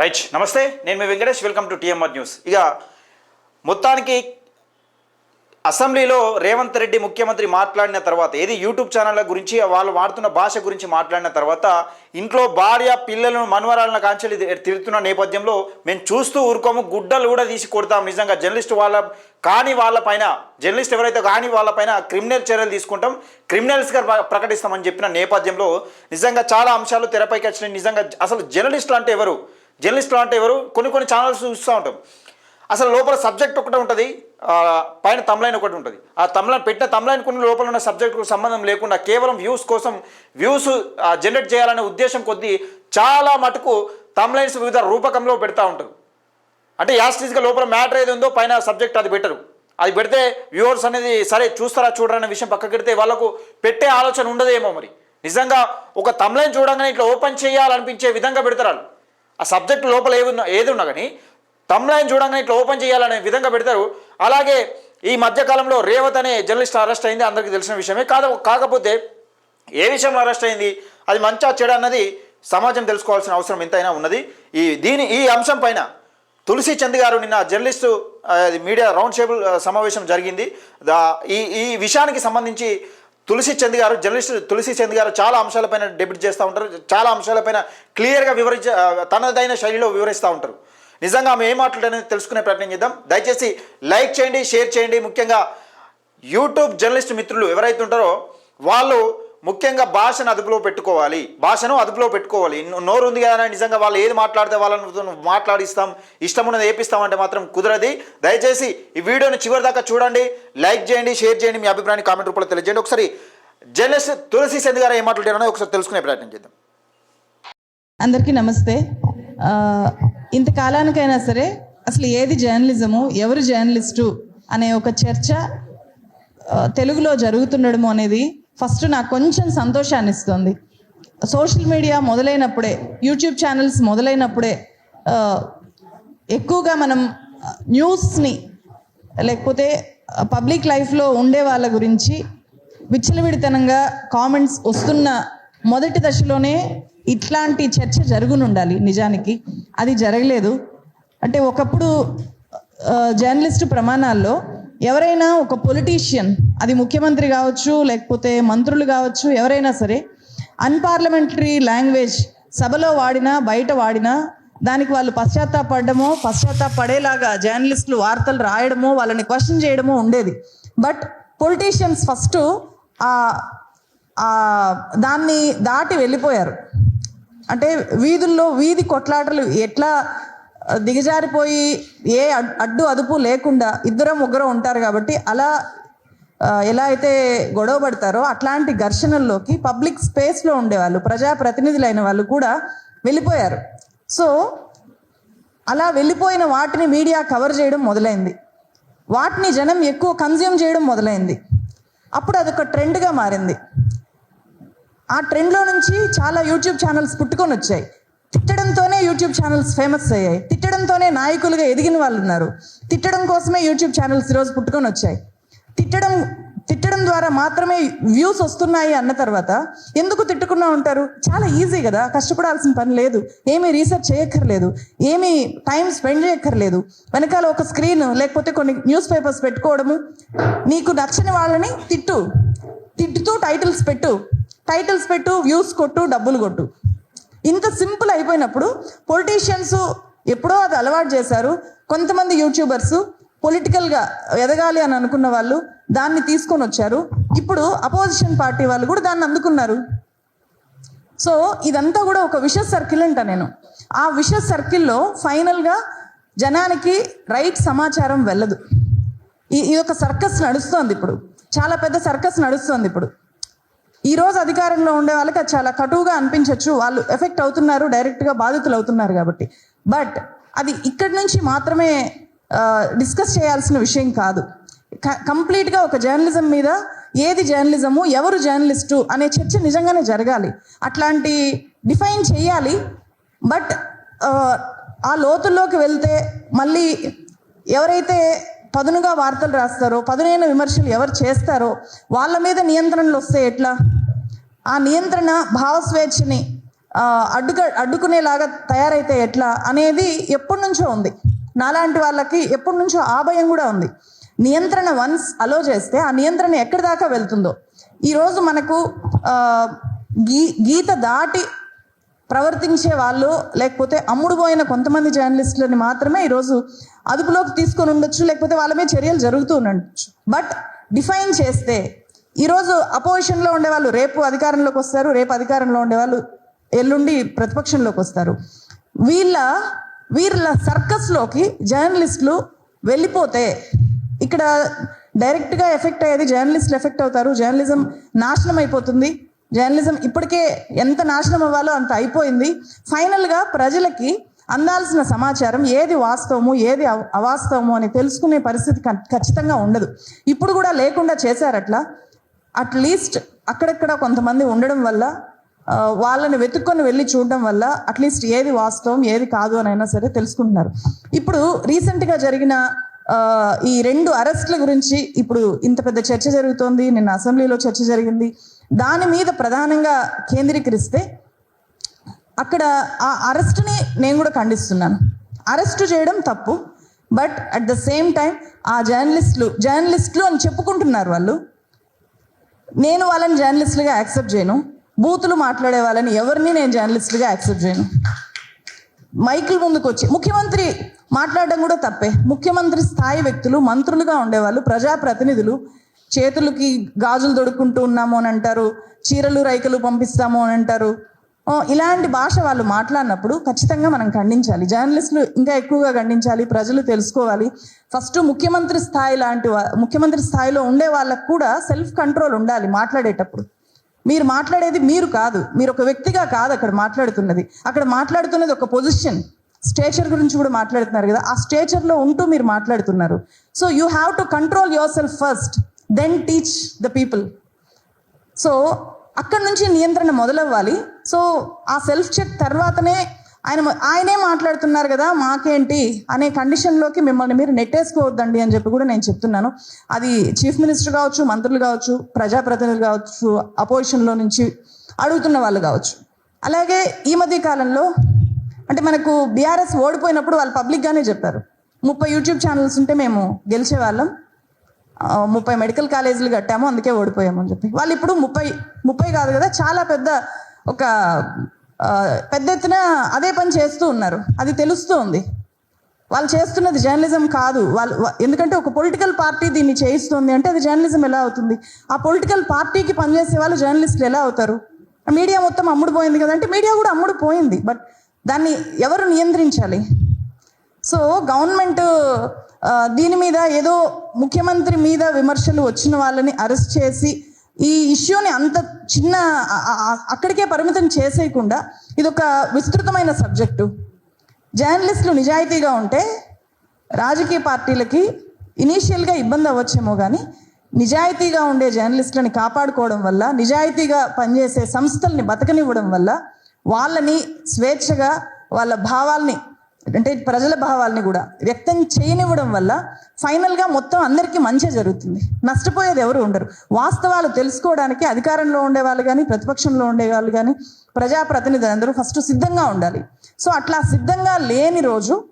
Right నమస్తే నేను మీ Venkatesh welcome to TMR news. ఇక మొత్తానికి అసెంబ్లీలో రేవంత్ రెడ్డి ముఖ్యమంత్రి మాట్లాడిన తర్వాత ఏది యూట్యూబ్ ఛానళ్ళ గురించి వాళ్ళు వాడుతున్న భాష గురించి మాట్లాడిన తర్వాత ఇంట్లో భార్య పిల్లలను మనవరాలను కాంచెలు తిరుగుతున్న నేపథ్యంలో మేము చూస్తూ ఊరుకోము గుడ్డలు కూడా తీసి కొడతాం నిజంగా. జర్నలిస్ట్ వాళ్ళ కాని వాళ్ళపైన జర్నలిస్ట్ ఎవరైతే కాని వాళ్ళపైన క్రిమినల్ చర్యలు తీసుకుంటాం క్రిమినల్స్గా ప్ర- ప్రకటిస్తామని చెప్పిన నేపథ్యంలో నిజంగా చాలా అంశాలు తెరపైకి వచ్చినాయి. నిజంగా అసలు జర్నలిస్టులు అంటే ఎవరు? జర్నలిస్టులు అంటే ఎవరు? కొన్ని కొన్ని ఛానల్స్ చూస్తూ ఉంటాం. అసలు లోపల సబ్జెక్ట్ ఒకటే ఉంటుంది పైన తమ్లైన్ ఒకటి ఉంటుంది. ఆ తమ్లైన్ పెట్టిన తమ్లైన్ కొన్ని లోపల ఉన్న సబ్జెక్టుకు సంబంధం లేకుండా కేవలం వ్యూస్ కోసం వ్యూస్ జనరేట్ చేయాలనే ఉద్దేశం కొద్దీ చాలా మటుకు తమ్లైన్స్ వివిధ రూపకంలో పెడతా ఉంటారు. అంటే యాస్టీస్గా లోపల మ్యాటర్ ఏది ఉందో పైన సబ్జెక్ట్ అది బెటరు అది పెడితే వ్యూవర్స్ అనేది సరే చూస్తారా చూడరా విషయం పక్కకెడితే వాళ్ళకు పెట్టే ఆలోచన ఉండదేమో మరి. నిజంగా ఒక తమ్లైన్ చూడంగానే ఇట్లా ఓపెన్ చేయాలనిపించే విధంగా పెడతారు వాళ్ళు. ఆ సబ్జెక్ట్ లోపల ఏమున్నా ఏది ఉన్నా కానీ తమ్లైన్ చూడంగానే ఇట్లా ఓపెన్ చేయాలనే విధంగా పెడతారు. అలాగే ఈ మధ్యకాలంలో రేవత్ అనే జర్నలిస్ట్ అరెస్ట్ అయింది అందరికీ తెలిసిన విషయమే. కాదు కాకపోతే ఏ విషయంలో అరెస్ట్ అయింది అది మంచా చెడు అన్నది సమాజం తెలుసుకోవాల్సిన అవసరం ఎంతైనా ఉన్నది. ఈ దీని ఈ అంశం పైన తులసి చంద్ గారు నిన్న జర్నలిస్టు అది మీడియా రౌండ్ టేబుల్ సమావేశం జరిగింది. ఈ ఈ విషయానికి సంబంధించి తులసి చంద్ గారు జర్నలిస్ట్ తులసి చంద్ గారు చాలా అంశాలపైన డెబిట్ చేస్తూ ఉంటారు. చాలా అంశాలపైన క్లియర్గా వివరించ తనదైన శైలిలో వివరిస్తూ ఉంటారు. నిజంగా ఆమె ఏం మాట్లాడనేది తెలుసుకునే ప్రయత్నం చేద్దాం. దయచేసి లైక్ చేయండి షేర్ చేయండి. ముఖ్యంగా యూట్యూబ్ జర్నలిస్ట్ మిత్రులు ఎవరైతే ఉంటారో వాళ్ళు ముఖ్యంగా భాషను అదుపులో పెట్టుకోవాలి. భాషను అదుపులో పెట్టుకోవాలి. నోరు ఉంది కదా అని నిజంగా వాళ్ళు ఏది మాట్లాడితే వాళ్ళని మాట్లాడిస్తాం ఇష్టం ఉన్నది ఏపిస్తామంటే మాత్రం కుదరది. దయచేసి ఈ వీడియోని చివరి దాకా చూడండి. లైక్ చేయండి షేర్ చేయండి మీ అభిప్రాయాన్ని కామెంట్ రూపంలో తెలియజేయండి. ఒకసారి జర్నలిస్ట్ తులసి చంద్ గారు ఏం మాట్లాడారో ఒకసారి తెలుసుకునే ప్రయత్నం చేద్దాం. అందరికీ నమస్తే. ఇంత ఇంతకాలానికైనా సరే అసలు ఏది జర్నలిజము ఎవరు జర్నలిస్టు అనే ఒక చర్చ తెలుగులో జరుగుతుండడము అనేది ఫస్ట్ నాకు కొంచెం సంతోషాన్ని ఇస్తుంది. సోషల్ మీడియా మొదలైనప్పుడే యూట్యూబ్ ఛానల్స్ మొదలైనప్పుడే ఎక్కువగా మనం న్యూస్ని లేకపోతే పబ్లిక్ లైఫ్లో ఉండే వాళ్ళ గురించి విచ్చలవిడితనంగా కామెంట్స్ వస్తున్న మొదటి దశలోనే ఇట్లాంటి చర్చ జరుగునుండాలి నిజానికి. అది జరగలేదు. అంటే ఒకప్పుడు జర్నలిస్టు ప్రమాణాల్లో ఎవరైనా ఒక పొలిటీషియన్ అది ముఖ్యమంత్రి కావచ్చు లేకపోతే మంత్రులు కావచ్చు ఎవరైనా సరే అన్పార్లమెంటరీ లాంగ్వేజ్ సభలో వాడినా బయట వాడినా దానికి వాళ్ళు పశ్చాత్తాపడమో పశ్చాత్తాపడేలాగా జర్నలిస్టులు వార్తలు రాయడమో వాళ్ళని క్వశ్చన్ చేయడమో ఉండేది. బట్ పొలిటీషియన్స్ ఫస్ట్ ఆ దాన్ని దాటి వెళ్ళిపోయారు. అంటే వీధుల్లో వీధి కొట్లాటలు ఎట్లా దిగజారిపోయి ఏ అడ్డు అదుపు లేకుండా ఇద్దరం ముగ్గురం ఉంటారు కాబట్టి అలా ఎలా అయితే గొడవ పడతారో అట్లాంటి ఘర్షణల్లోకి పబ్లిక్ స్పేస్లో ఉండేవాళ్ళు ప్రజాప్రతినిధులైన వాళ్ళు కూడా వెళ్ళిపోయారు. సో అలా వెళ్ళిపోయిన వాటిని మీడియా కవర్ చేయడం మొదలైంది. వాటిని జనం ఎక్కువ కన్జ్యూమ్ చేయడం మొదలైంది. అప్పుడు అదొక ట్రెండ్గా మారింది. ఆ ట్రెండ్లో నుంచి చాలా యూట్యూబ్ ఛానల్స్ పుట్టుకొని వచ్చాయి తిట్టడంతోనే యూట్యూబ్ ఛానల్స్ ఫేమస్ అయ్యాయి. తిట్టడంతోనే నాయకులుగా ఎదిగిన వాళ్ళు ఉన్నారు. తిట్టడం కోసమే యూట్యూబ్ ఛానల్స్ ఈరోజు పుట్టుకొని వచ్చాయి. తిట్టడం తిట్టడం ద్వారా మాత్రమే వ్యూస్ వస్తున్నాయి అన్న తర్వాత ఎందుకు తిట్టుకున్నా ఉంటారు? చాలా ఈజీ కదా. కష్టపడాల్సిన పని లేదు. ఏమీ రీసెర్చ్ చేయక్కర్లేదు. ఏమీ టైం స్పెండ్ చేయక్కర్లేదు. వెనకాల ఒక స్క్రీన్ లేకపోతే కొన్ని న్యూస్ పేపర్స్ పెట్టుకోవడము. నీకు నచ్చని వాళ్ళని తిట్టు. తిట్టుతూ టైటిల్స్ పెట్టు. టైటిల్స్ పెట్టు వ్యూస్ కొట్టు డబ్బులు కొట్టు. ఇంత సింపుల్ అయిపోయినప్పుడు పొలిటీషియన్స్ ఎప్పుడో అది అలవాటు చేశారు. కొంతమంది యూట్యూబర్స్ పొలిటికల్గా ఎదగాలి అని అనుకున్న వాళ్ళు దాన్ని తీసుకొని వచ్చారు. ఇప్పుడు అపోజిషన్ పార్టీ వాళ్ళు కూడా దాన్ని అందుకున్నారు. సో ఇదంతా కూడా ఒక విష సర్కిల్ అంట నేను. ఆ విష సర్కిల్లో ఫైనల్గా జనానికి రైట్ సమాచారం వెళ్ళదు. ఈ ఈ ఒక సర్కస్ నడుస్తోంది ఇప్పుడు. చాలా పెద్ద సర్కస్ నడుస్తోంది ఇప్పుడు. ఈరోజు అధికారంలో ఉండే వాళ్ళకి అది చాలా కటువుగా అనిపించవచ్చు వాళ్ళు ఎఫెక్ట్ అవుతున్నారు డైరెక్ట్గా బాధితులు అవుతున్నారు కాబట్టి. బట్ అది ఇక్కడి నుంచి మాత్రమే డిస్కస్ చేయాల్సిన విషయం కాదు. కంప్లీట్గా ఒక జర్నలిజం మీద ఏది జర్నలిజము ఎవరు జర్నలిస్టు అనే చర్చ నిజంగానే జరగాలి. అట్లాంటి డిఫైన్ చేయాలి. బట్ ఆ లోతుల్లోకి వెళ్తే మళ్ళీ ఎవరైతే పదునుగా వార్తలు రాస్తారో పదునైన విమర్శలు ఎవరు చేస్తారో వాళ్ళ మీద నియంత్రణలు వస్తే ఎట్లా? ఆ నియంత్రణ భావస్వేచ్ఛని అడ్డుక అడ్డుకునేలాగా తయారైతే ఎట్లా అనేది ఎప్పటి నుంచో ఉంది. నాలాంటి వాళ్ళకి ఎప్పటి నుంచో ఆ భయం కూడా ఉంది. నియంత్రణ వన్స్ అలో చేస్తే ఆ నియంత్రణ ఎక్కడి దాకా వెళ్తుందో. ఈరోజు మనకు గీ గీత దాటి ప్రవర్తించే వాళ్ళు లేకపోతే అమ్ముడు పోయిన కొంతమంది జర్నలిస్టులని మాత్రమే ఈరోజు అదుపులోకి తీసుకొని ఉండొచ్చు లేకపోతే వాళ్ళ మీద చర్యలు జరుగుతూ ఉండొచ్చు. బట్ డిఫైన్ చేస్తే ఈరోజు అపోజిషన్లో ఉండేవాళ్ళు రేపు అధికారంలోకి వస్తారు రేపు అధికారంలో ఉండేవాళ్ళు ఎల్లుండి ప్రతిపక్షంలోకి వస్తారు. వీళ్ళ వీళ్ళ సర్కస్లోకి జర్నలిస్టులు వెళ్ళిపోతే ఇక్కడ డైరెక్ట్గా ఎఫెక్ట్ అయ్యేది జర్నలిస్టులు ఎఫెక్ట్ అవుతారు జర్నలిజం నాశనం అయిపోతుంది. జర్నలిజం ఇప్పటికే ఎంత నాశనం అవ్వాలో అంత అయిపోయింది. ఫైనల్గా ప్రజలకి అందాల్సిన సమాచారం ఏది వాస్తవము ఏది అవ- అవాస్తవము అని తెలుసుకునే పరిస్థితి ఖచ్చితంగా ఉండదు. ఇప్పుడు కూడా లేకుండా చేశారట్లా? అట్లీస్ట్ అక్కడక్కడ కొంతమంది ఉండడం వల్ల వాళ్ళని వెతుక్కొని వెళ్ళి చూడడం వల్ల అట్లీస్ట్ ఏది వాస్తవం ఏది కాదు అని అయినా సరే తెలుసుకుంటున్నారు. ఇప్పుడు రీసెంట్గా జరిగిన ఈ రెండు అరెస్ట్ల గురించి ఇప్పుడు ఇంత పెద్ద చర్చ జరుగుతోంది నిన్న అసెంబ్లీలో చర్చ జరిగింది. దాని మీద ప్రధానంగా కేంద్రీకరిస్తే అక్కడ ఆ అరెస్ట్ని నేను కూడా ఖండిస్తున్నాను. అరెస్ట్ చేయడం తప్పు but at the same time ఆ జర్నలిస్టులు జర్నలిస్టులు అని చెప్పుకుంటున్నారు వాళ్ళు నేను వాళ్ళని జర్నలిస్టులుగా యాక్సెప్ట్ చేయను. బూతులు మాట్లాడే వాళ్ళని ఎవరిని నేను జర్నలిస్టులుగా యాక్సెప్ట్ చేయను. మైకిల్ ముందుకు వచ్చి ముఖ్యమంత్రి మాట్లాడడం కూడా తప్పే. ముఖ్యమంత్రి స్థాయి వ్యక్తులు మంత్రులుగా ఉండేవాళ్ళు ప్రజాప్రతినిధులు చేతులకి గాజులు దొడుక్కుంటూ ఉన్నాము అని అంటారు చీరలు రైకలు పంపిస్తాము అని అంటారు. ఇలాంటి భాష వాళ్ళు మాట్లాడినప్పుడు ఖచ్చితంగా మనం ఖండించాలి. జర్నలిస్టులు ఇంకా ఎక్కువగా ఖండించాలి ప్రజలు తెలుసుకోవాలి. ఫస్ట్ ముఖ్యమంత్రి స్థాయి లాంటి ముఖ్యమంత్రి స్థాయిలో ఉండే వాళ్ళకు కూడా సెల్ఫ్ కంట్రోల్ ఉండాలి మాట్లాడేటప్పుడు. మీరు మాట్లాడేది మీరు కాదు. మీరు ఒక వ్యక్తిగా కాదు అక్కడ మాట్లాడుతున్నది. అక్కడ మాట్లాడుతున్నది ఒక పొజిషన్. స్టేచర్ గురించి కూడా మాట్లాడుతున్నారు కదా ఆ స్టేచర్లో ఉంటూ మీరు మాట్లాడుతున్నారు. So you have to control your self first then teach the people so అక్కడ నుంచి నియంత్రణ మొదలవ్వాలి. సో ఆ సెల్ఫ్ చెక్ తర్వాతనే ఆయన ఆయనే మాట్లాడుతున్నారు కదా మాకేంటి అనే కండిషన్లోకి మిమ్మల్ని మీరు నెట్టేసుకోవద్దండి అని చెప్పి కూడా నేను చెప్తున్నాను. అది చీఫ్ మినిస్టర్ కావచ్చు మంత్రులు కావచ్చు ప్రజాప్రతినిధులు కావచ్చు అపోజిషన్లో నుంచి అడుగుతున్న వాళ్ళు కావచ్చు. అలాగే ఈ మధ్య కాలంలో అంటే మనకు బీఆర్ఎస్ ఓడిపోయినప్పుడు వాళ్ళు పబ్లిక్గానే చెప్పారు. ముప్పై యూట్యూబ్ ఛానల్స్ ఉంటే మేము గెలిచేవాళ్ళం ముప్పై మెడికల్ కాలేజీలు కట్టాము అందుకే ఓడిపోయాము అని చెప్పి. వాళ్ళు ఇప్పుడు ముప్పై ముప్పై కాదు కదా చాలా పెద్ద ఒక పెద్ద ఎత్తున అదే పని చేస్తూ ఉన్నారు. అది తెలుస్తూ ఉంది. వాళ్ళు చేస్తున్నది జర్నలిజం కాదు. వాళ్ళు ఎందుకంటే ఒక పొలిటికల్ పార్టీ దీన్ని చేయిస్తుంది అంటే అది జర్నలిజం ఎలా అవుతుంది? ఆ పొలిటికల్ పార్టీకి పనిచేసే వాళ్ళు జర్నలిస్టులు ఎలా అవుతారు? మీడియా మొత్తం అమ్ముడు పోయింది కదంటే మీడియా కూడా అమ్ముడు పోయింది. బట్ దాన్ని ఎవరు నియంత్రించాలి? సో గవర్నమెంట్ దీని మీద ఏదో ముఖ్యమంత్రి మీద విమర్శలు వచ్చిన వాళ్ళని అరెస్ట్ చేసి ఈ ఇష్యూని అంత చిన్న అక్కడికే పరిమితం చేసేయకుండా ఇదొక విస్తృతమైన సబ్జెక్టు. జర్నలిస్టులు నిజాయితీగా ఉంటే రాజకీయ పార్టీలకి ఇనీషియల్గా ఇబ్బంది అవ్వచ్చేమో కానీ నిజాయితీగా ఉండే జర్నలిస్టులని కాపాడుకోవడం వల్ల నిజాయితీగా పనిచేసే సంస్థల్ని బతకనివ్వడం వల్ల వాళ్ళని స్వేచ్ఛగా వాళ్ళ భావాల్ని అంటే ప్రజల భావాల్ని కూడా వ్యక్తం చేయనివ్వడం వల్ల ఫైనల్గా మొత్తం అందరికీ మంచి జరుగుతుంది. నష్టపోయేది ఎవరు ఉండరు. వాస్తవాలు తెలుసుకోవడానికి అధికారంలో ఉండే వాళ్ళు కానీ ప్రతిపక్షంలో ఉండే వాళ్ళు కానీ ప్రజాప్రతినిధులు అందరూ ఫస్ట్ సిద్ధంగా ఉండాలి. సో అట్లా సిద్ధంగా లేని రోజు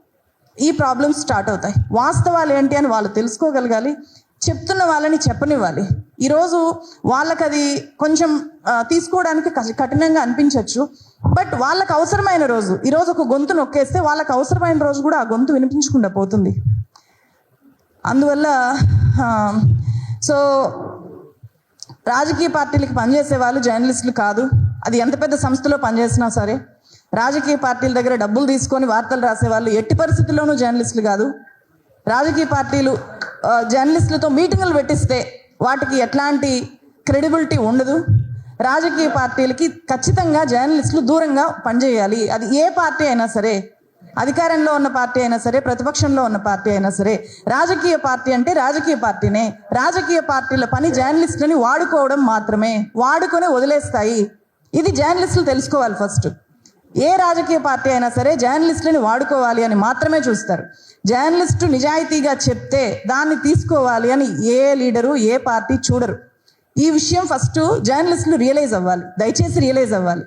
ఈ ప్రాబ్లమ్స్ స్టార్ట్ అవుతాయి. వాస్తవాలు ఏంటి అని వాళ్ళు తెలుసుకోగలగాలి. చెప్తున్న వాళ్ళని చెప్పనివ్వాలి. ఈరోజు వాళ్ళకి అది కొంచెం తీసుకోవడానికి కఠినంగా అనిపించవచ్చు బట్ వాళ్ళకి అవసరమైన రోజు ఈరోజు ఒక గొంతు నొక్కేస్తే వాళ్ళకి అవసరమైన రోజు కూడా ఆ గొంతు వినిపించకుండా పోతుంది. అందువల్ల సో రాజకీయ పార్టీలకి పనిచేసే వాళ్ళు జర్నలిస్టులు కాదు. అది ఎంత పెద్ద సంస్థలో పనిచేసినా సరే రాజకీయ పార్టీల దగ్గర డబ్బులు తీసుకొని వార్తలు రాసే వాళ్ళు ఎట్టి పరిస్థితుల్లోనూ జర్నలిస్టులు కాదు. రాజకీయ పార్టీలు జర్నలిస్టులతో మీటింగులు పెట్టిస్తే వాటికి ఎట్లాంటి క్రెడిబిలిటీ ఉండదు. రాజకీయ పార్టీలకి ఖచ్చితంగా జర్నలిస్టులు దూరంగా పనిచేయాలి. అది ఏ పార్టీ అయినా సరే అధికారంలో ఉన్న పార్టీ అయినా సరే ప్రతిపక్షంలో ఉన్న పార్టీ అయినా సరే రాజకీయ పార్టీ అంటే రాజకీయ పార్టీనే. రాజకీయ పార్టీల పని జర్నలిస్టులని వాడుకోవడం మాత్రమే. వాడుకొని వదిలేస్తాయి. ఇది జర్నలిస్టులు తెలుసుకోవాలి ఫస్ట్. ఏ రాజకీయ పార్టీ అయినా సరే జర్నలిస్టులని వాడుకోవాలి అని మాత్రమే చూస్తారు. జర్నలిస్టు నిజాయితీగా చెప్తే దాన్ని తీసుకోవాలి అని ఏ లీడరు ఏ పార్టీ చూడరు. ఈ విషయం ఫస్ట్ జర్నలిస్టులు రియలైజ్ అవ్వాలి. దయచేసి రియలైజ్ అవ్వాలి.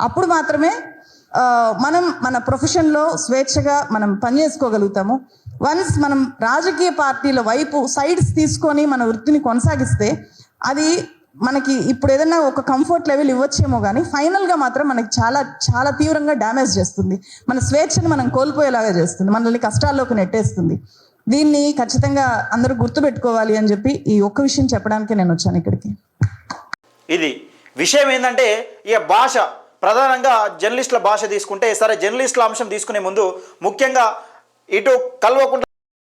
అప్పుడు మాత్రమే మనం మన ప్రొఫెషన్లో స్వేచ్ఛగా మనం పనిచేసుకోగలుగుతాము. వన్స్ మనం రాజకీయ పార్టీల వైపు సైడ్స్ తీసుకొని మన వృత్తిని కొనసాగిస్తే అది మనకి ఇప్పుడు ఏదైనా ఒక కంఫర్ట్ లెవెల్ ఇవ్వచ్చేమో కానీ ఫైనల్గా మాత్రం మనకి చాలా చాలా తీవ్రంగా డ్యామేజ్ చేస్తుంది. మన స్వేచ్ఛను మనం కోల్పోయేలాగా చేస్తుంది. మనల్ని కష్టాల్లోకి నెట్టేస్తుంది. దీన్ని ఖచ్చితంగా అందరూ గుర్తుపెట్టుకోవాలి అని చెప్పి ఈ ఒక్క విషయం చెప్పడానికి నేను వచ్చాను ఇక్కడికి. ఇది విషయం ఏంటంటే ఈ భాష ప్రధానంగా జర్నలిస్టుల భాష తీసుకుంటే సరే జర్నలిస్టుల అంశం తీసుకునే ముందు ముఖ్యంగా ఇటు కలవకుండా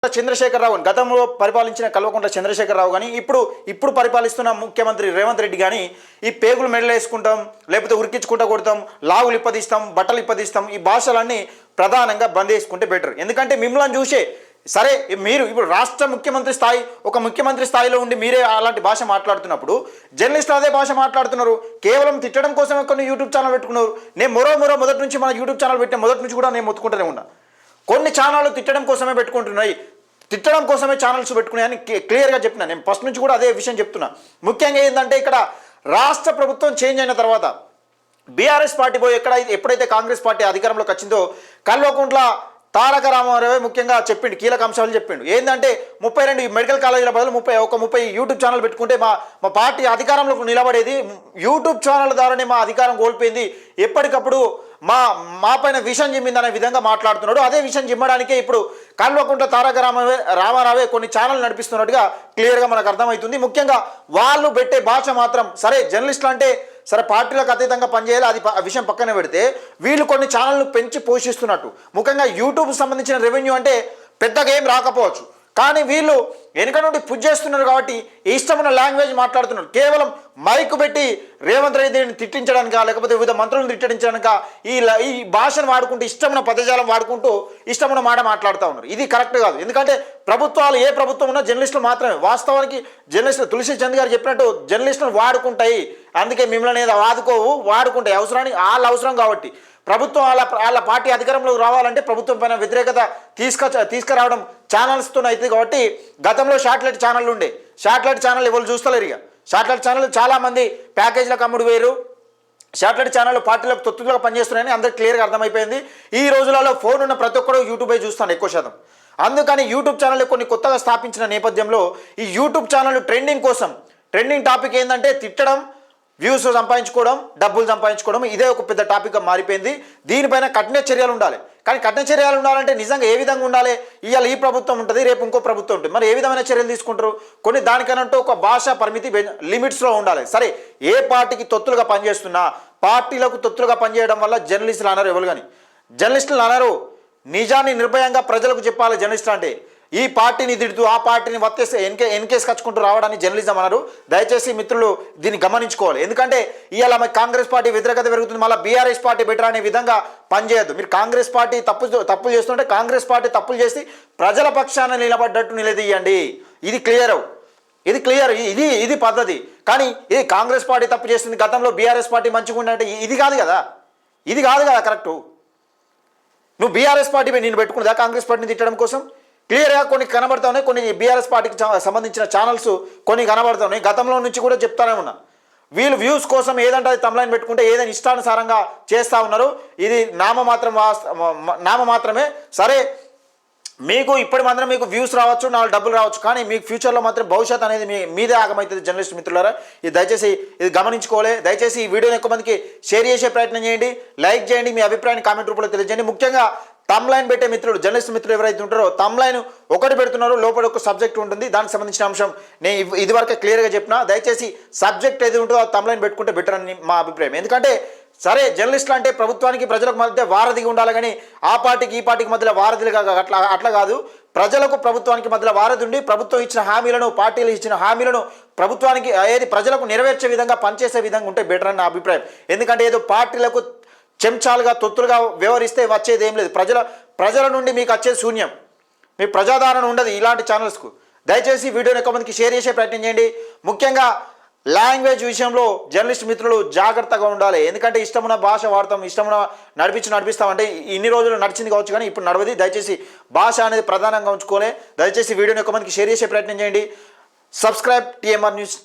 చంద్రశేఖరరావు గతంలో పరిపాలించిన కల్వకుంట్ల చంద్రశేఖరరావు కానీ ఇప్పుడు ఇప్పుడు పరిపాలిస్తున్న ముఖ్యమంత్రి రేవంత్ రెడ్డి కానీ ఈ పేగులు మెడలు వేసుకుంటాం లేకపోతే ఉరికించుకుంటా కొడతాం లాగులు ఇప్పదీస్తాం బట్టలు ఇప్పదీస్తాం ఈ భాషలన్నీ ప్రధానంగా బంద్ చేసుకుంటే బెటర్ ఎందుకంటే మిమ్మల్ని చూసే సరే మీరు ఇప్పుడు రాష్ట్ర ముఖ్యమంత్రి స్థాయి ఒక ముఖ్యమంత్రి స్థాయిలో ఉండి మీరే అలాంటి భాష మాట్లాడుతున్నప్పుడు జర్నలిస్టులు అదే భాష మాట్లాడుతున్నారు కేవలం తిట్టడం కోసమే కొన్ని యూట్యూబ్ ఛానల్ పెట్టుకున్నారు నేను మరో మరో మొదటి నుంచి మన యూట్యూబ్ ఛానల్ పెట్టిన మొదటి నుంచి కూడా నేను మొత్తుకుంటూనే ఉన్నా. కొన్ని ఛానళ్ళు తిట్టడం కోసమే పెట్టుకుంటున్నాయి. తిట్టడం కోసమే ఛానల్స్ పెట్టుకున్నాయని క్లియర్గా చెప్పిన. నేను ఫస్ట్ నుంచి కూడా అదే విషయం చెప్తున్నా. ముఖ్యంగా ఏంటంటే ఇక్కడ రాష్ట్ర ప్రభుత్వం చేంజ్ అయిన తర్వాత బీఆర్ఎస్ పార్టీ పోయి ఎక్కడ ఎప్పుడైతే కాంగ్రెస్ పార్టీ అధికారంలోకి వచ్చిందో కల్వకుంట్ల తారక రామారావు ముఖ్యంగా చెప్పిండు కీలక అంశాలు చెప్పిండు. ఏంటంటే ముప్పై రెండు మెడికల్ కాలేజీల బదులు ముప్పై ఒక ముప్పై యూట్యూబ్ ఛానల్ పెట్టుకుంటే మా మా పార్టీ అధికారంలోకి నిలబడేది. యూట్యూబ్ ఛానల్ ద్వారానే మా అధికారం కోల్పోయింది. ఎప్పటికప్పుడు మా మా పైన విషం చిమ్మిందనే విధంగా మాట్లాడుతున్నాడు. అదే విషయం చిమ్మడానికే ఇప్పుడు కల్వకుంట్ల తారక రామవే రామారావే కొన్ని ఛానల్ నడిపిస్తున్నట్టుగా క్లియర్గా మనకు అర్థమవుతుంది. ముఖ్యంగా వాళ్ళు పెట్టే భాష మాత్రం సరే జర్నలిస్టులు అంటే సరే పార్టీలకు అతీతంగా పనిచేయాలి అది ప- విషయం పక్కన పెడితే వీళ్ళు కొన్ని ఛానల్ను పెంచి పోషిస్తున్నట్టు. ముఖ్యంగా యూట్యూబ్ సంబంధించిన రెవెన్యూ అంటే పెద్దగా ఏం రాకపోవచ్చు. కానీ వీళ్ళు వెనుక నుండి పుజ్ చేస్తున్నారు కాబట్టి ఇష్టమైన లాంగ్వేజ్ మాట్లాడుతున్నారు. కేవలం మైక్ పెట్టి రేవంత్ రెడ్డిని తిట్టించడానికి లేకపోతే వివిధ మంత్రులను తిట్టించడానిక ఈ ఈ భాషను వాడుకుంటూ ఇష్టమైన పదజాలం వాడుకుంటూ ఇష్టమైన మాట మాట్లాడుతూ ఉన్నారు. ఇది కరెక్ట్ కాదు. ఎందుకంటే ప్రభుత్వాలు ఏ ప్రభుత్వం ఉన్నా జర్నలిస్టులు మాత్రమే. వాస్తవానికి జర్నలిస్టులు తులసి చంద్ గారు చెప్పినట్టు జర్నలిస్టులు వాడుకుంటాయి. అందుకే మిమ్మల్ని వాదుకోవు వాడుకుంటాయి. అవసరానికి వాళ్ళ అవసరం కాబట్టి. ప్రభుత్వం వాళ్ళ వాళ్ళ పార్టీ అధికారంలోకి రావాలంటే ప్రభుత్వం పైన వ్యతిరేకత తీసుకొచ్చ తీసుకురావడం ఛానల్స్తో అవుతుంది కాబట్టి గతంలో శాటిలైట్ ఛానళ్ళు ఉండే. శాటిలైట్ ఛానల్ ఎవరు చూస్తలేరు ఇక. శాటిలైట్ ఛానల్ చాలామంది ప్యాకేజీలకు అమ్ముడు వేరు. శాటిలైట్ ఛానల్ పార్టీలకు తొత్తులకు పనిచేస్తున్నాయని అందరికి క్లియర్గా అర్థమైపోయింది. ఈ రోజులలో ఫోన్ ఉన్న ప్రతి ఒక్కరు యూట్యూబే చూస్తాను ఎక్కువ శాతం. అందుకని యూట్యూబ్ ఛానల్ కొన్ని కొత్తగా స్థాపించిన నేపథ్యంలో ఈ యూట్యూబ్ ఛానల్ ట్రెండింగ్ కోసం ట్రెండింగ్ టాపిక్ ఏంటంటే తిట్టడం వ్యూస్ సంపాదించుకోవడం డబ్బులు సంపాదించుకోవడం ఇదే ఒక పెద్ద టాపిక్గా మారిపోయింది. దీనిపైన కఠిన చర్యలు ఉండాలి. కానీ కఠిన చర్యలు ఉండాలంటే నిజంగా ఏ విధంగా ఉండాలి? ఇవాళ ఈ ప్రభుత్వం ఉంటుంది రేపు ఇంకో ప్రభుత్వం ఉంటుంది. మరి ఏ విధమైన చర్యలు తీసుకుంటారు? కొన్ని దానికనంటూ ఒక భాష పరిమితి లిమిట్స్లో ఉండాలి. సరే ఏ పార్టీకి తొత్తులుగా పనిచేస్తున్నా పార్టీలకు తొత్తులుగా పనిచేయడం వల్ల జర్నలిస్టులు అన్నారు ఎవరు కానీ జర్నలిస్టులు అన్నారు నిజాన్ని నిర్భయంగా ప్రజలకు చెప్పాలి జర్నలిస్టులు అంటే. ఈ పార్టీని తిడుతూ ఆ పార్టీని వత్తేస్తే ఎన్కే ఎన్కేస్ కచ్చుకుంటూ రావడానికి జర్నలిజం అన్నారు. దయచేసి మిత్రులు దీన్ని గమనించుకోవాలి. ఎందుకంటే ఇవాళ మరి కాంగ్రెస్ పార్టీ వ్యతిరేకత పెరుగుతుంది మళ్ళీ బీఆర్ఎస్ పార్టీ బెటర్ అనే విధంగా పనిచేయద్దు. మీరు కాంగ్రెస్ పార్టీ తప్పు తప్పులు చేస్తుంటే కాంగ్రెస్ పార్టీ తప్పులు చేసి ప్రజల పక్షాన నిలబడ్డట్టు నిలదీయండి. ఇది క్లియర్. ఇది క్లియర్. ఇది ఇది పద్ధతి. కానీ ఇది కాంగ్రెస్ పార్టీ తప్పు చేస్తుంది గతంలో బీఆర్ఎస్ పార్టీ మంచిగా ఉండే ఇది కాదు కదా. ఇది కాదు కదా కరెక్టు. నువ్వు బీఆర్ఎస్ పార్టీ నేను పెట్టుకున్నదా కాంగ్రెస్ పార్టీని తిట్టడం కోసం? క్లియర్గా కొన్ని కనబడతా ఉన్నాయి కొన్ని బీఆర్ఎస్ పార్టీకి చా- సంబంధించిన ఛానల్స్ కొన్ని కనబడతా ఉన్నాయి గతంలో నుంచి కూడా చెప్తానే ఉన్నా. వీళ్ళు వ్యూస్ కోసం ఏదంటే అది తమలైన్ పెట్టుకుంటే ఏదైనా ఇష్టానుసారంగా చేస్తూ ఉన్నారు. ఇది నామ మాత్రం నామ మాత్రమే. సరే మీకు ఇప్పటి మాత్రం మీకు వ్యూస్ రావచ్చు నాలుగు డబ్బులు రావచ్చు. కానీ మీకు ఫ్యూచర్లో మాత్రం భవిష్యత్ అనేది మీ మీదే ఆగమవుతుంది జర్నలిస్ట్ మిత్రులారా. ఇది దయచేసి ఇది గమనించుకోవాలి. దయచేసి ఈ వీడియోని ఎక్కువ మందికి షేర్ చేసే ప్రయత్నం చేయండి. లైక్ చేయండి. మీ అభిప్రాయాన్ని కామెంట్ రూపంలో తెలియజేయండి. ముఖ్యంగా తమ్ లైన్ పెట్టే మిత్రులు జర్నలిస్ట్ మిత్రులు ఎవరైతే ఉంటారో తమ్లైన్ ఒకటి పెడుతున్నారో లోపల ఒక సబ్జెక్ట్ ఉంటుంది. దానికి సంబంధించిన అంశం నేను ఇదివరకు క్లియర్గా చెప్పిన. దయచేసి సబ్జెక్ట్ ఏది ఉంటుందో ఆ తమ్ లైన్ పెట్టుకుంటే బెటర్ అని మా అభిప్రాయం. ఎందుకంటే సరే జర్నలిస్టులు అంటే ప్రభుత్వానికి ప్రజలకు మధ్య వారధిగా ఉండాలి కానీ ఆ పార్టీకి ఈ పార్టీకి మధ్యలో వారధిగా అట్లా అట్లా కాదు. ప్రజలకు ప్రభుత్వానికి మధ్యలో వారధి ఉండి ప్రభుత్వం ఇచ్చిన హామీలను పార్టీలు ఇచ్చిన హామీలను ప్రభుత్వానికి ఏది ప్రజలకు నెరవేర్చే విధంగా పనిచేసే విధంగా ఉంటే బెటర్ అని నా అభిప్రాయం. ఎందుకంటే ఏదో పార్టీలకు చెంచాలుగా తొత్తులుగా వ్యవహరిస్తే వచ్చేది ఏం లేదు. ప్రజల ప్రజల నుండి మీకు వచ్చేది శూన్యం. మీ ప్రజాదరణ ఉండదు ఇలాంటి ఛానల్స్కు దయచేసి వీడియోని ఎక్కువ షేర్ చేసే ప్రయత్నం చేయండి. ముఖ్యంగా లాంగ్వేజ్ విషయంలో జర్నలిస్ట్ మిత్రులు జాగ్రత్తగా ఉండాలి. ఎందుకంటే ఇష్టమున్న భాష వాడతాం ఇష్టమున్న నడిపించి నడిపిస్తామంటే ఇన్ని రోజులు నడిచింది కావచ్చు కానీ ఇప్పుడు నడవది. దయచేసి భాష అనేది ప్రధానంగా ఉంచుకోలే. దయచేసి వీడియోని ఎక్కువ మందికి షేర్ చేసే ప్రయత్నం చేయండి. Subscribe TMR news